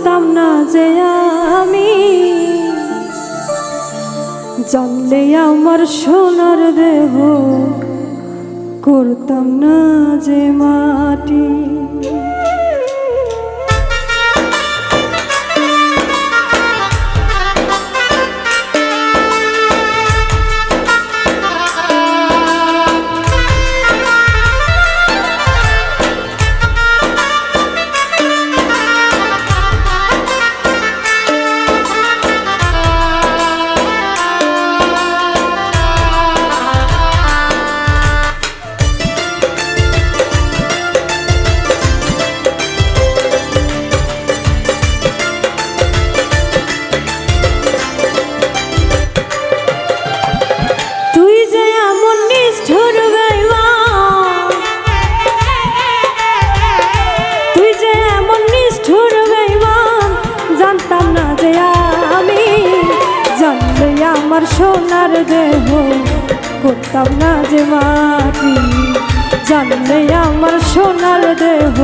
জানতাম না যে আমি। জানলে আমার সোনার দেহ করতাম না যে মাটি। জানলে আমার সোনার দেহ। করতাম না যে মাটি, জানলে আমার সোনার দেহ।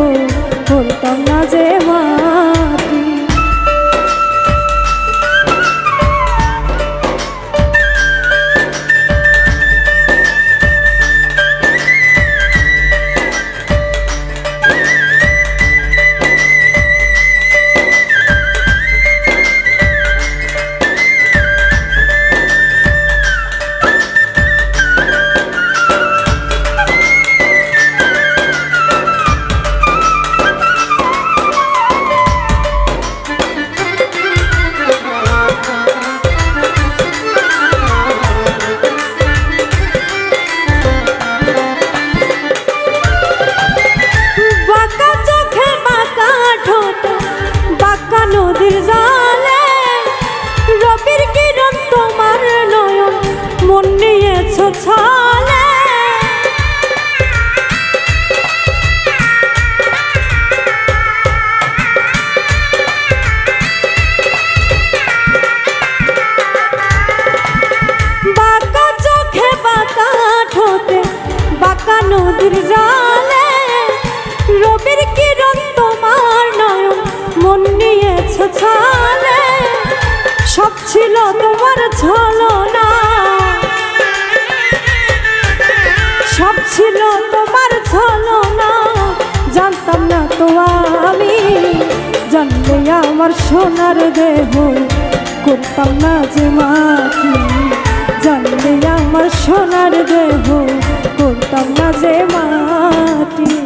করতাম না যে মাটি। নদীর জালে রবির কিরণ তোমার নয়ন মন নিয়েছ ছলে সব ছিল তোমার ছলনা, জানতাম না তো আমি। জানলে আমার সোনার দেহ, করতাম না যে মাটি। জানলে আমার সোনার দেহ, করতাম না যে মাটি।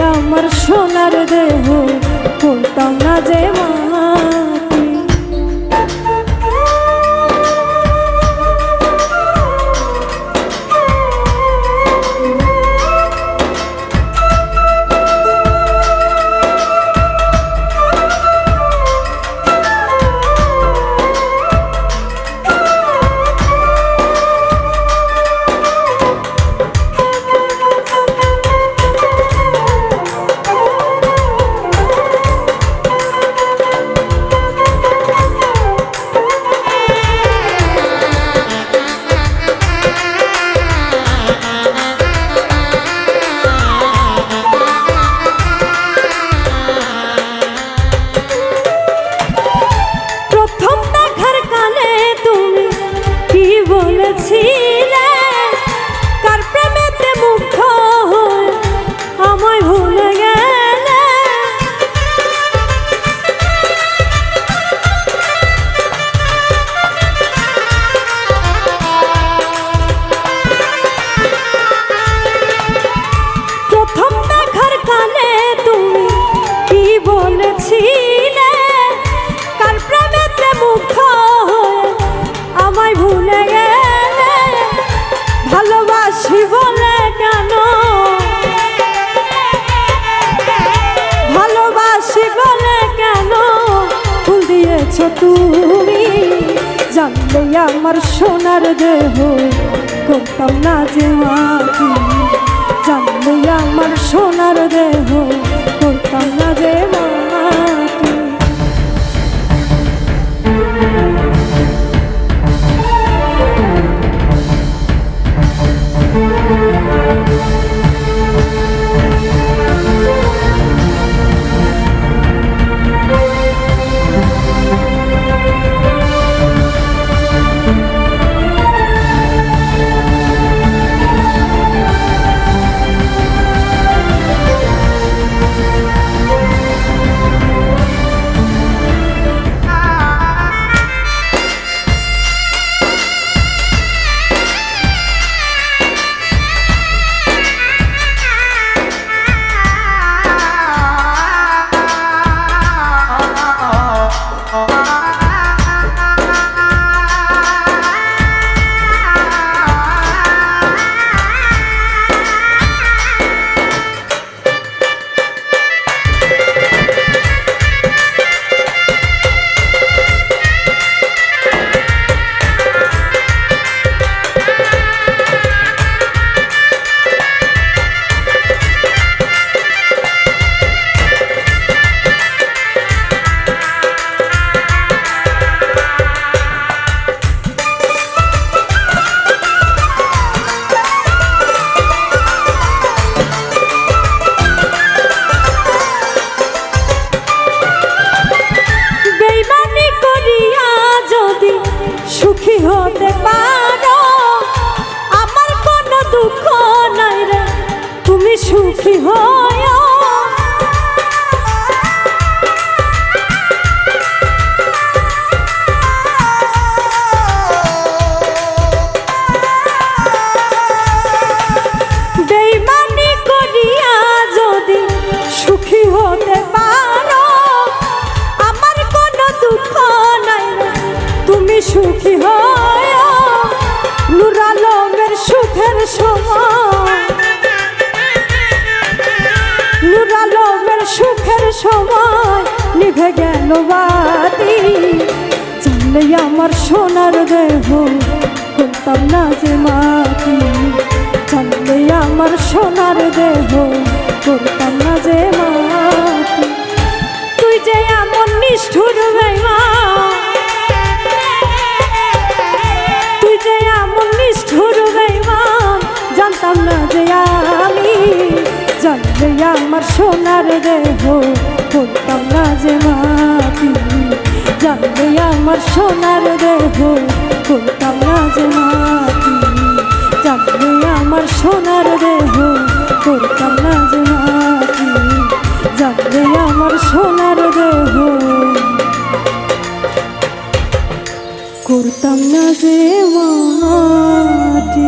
আমার সোনার দেহ করতাম না যে মাটি তুমি? জানলে আমার সোনার দেহ করতাম না যে মাটি। জানলে আমার সোনার দেহ করতাম না যে মাটি। সুখী হয় গেল বাতি জানলে আমার সোনার দেহ করতাম না যে মাটি। জানলে আমার সোনার দেহ করতাম না যে মাটি। তুই যে এমন নিষ্ঠুর বেমা আমার সোনার দেহ করতাম না যে মাটি জানবে আমার সোনার দেহ করতাম না যে মাটি জানবে আমার সোনার দেহ করতাম না যে মাটি জানবে আমার সোনার দেহ করতাম না যে মাটি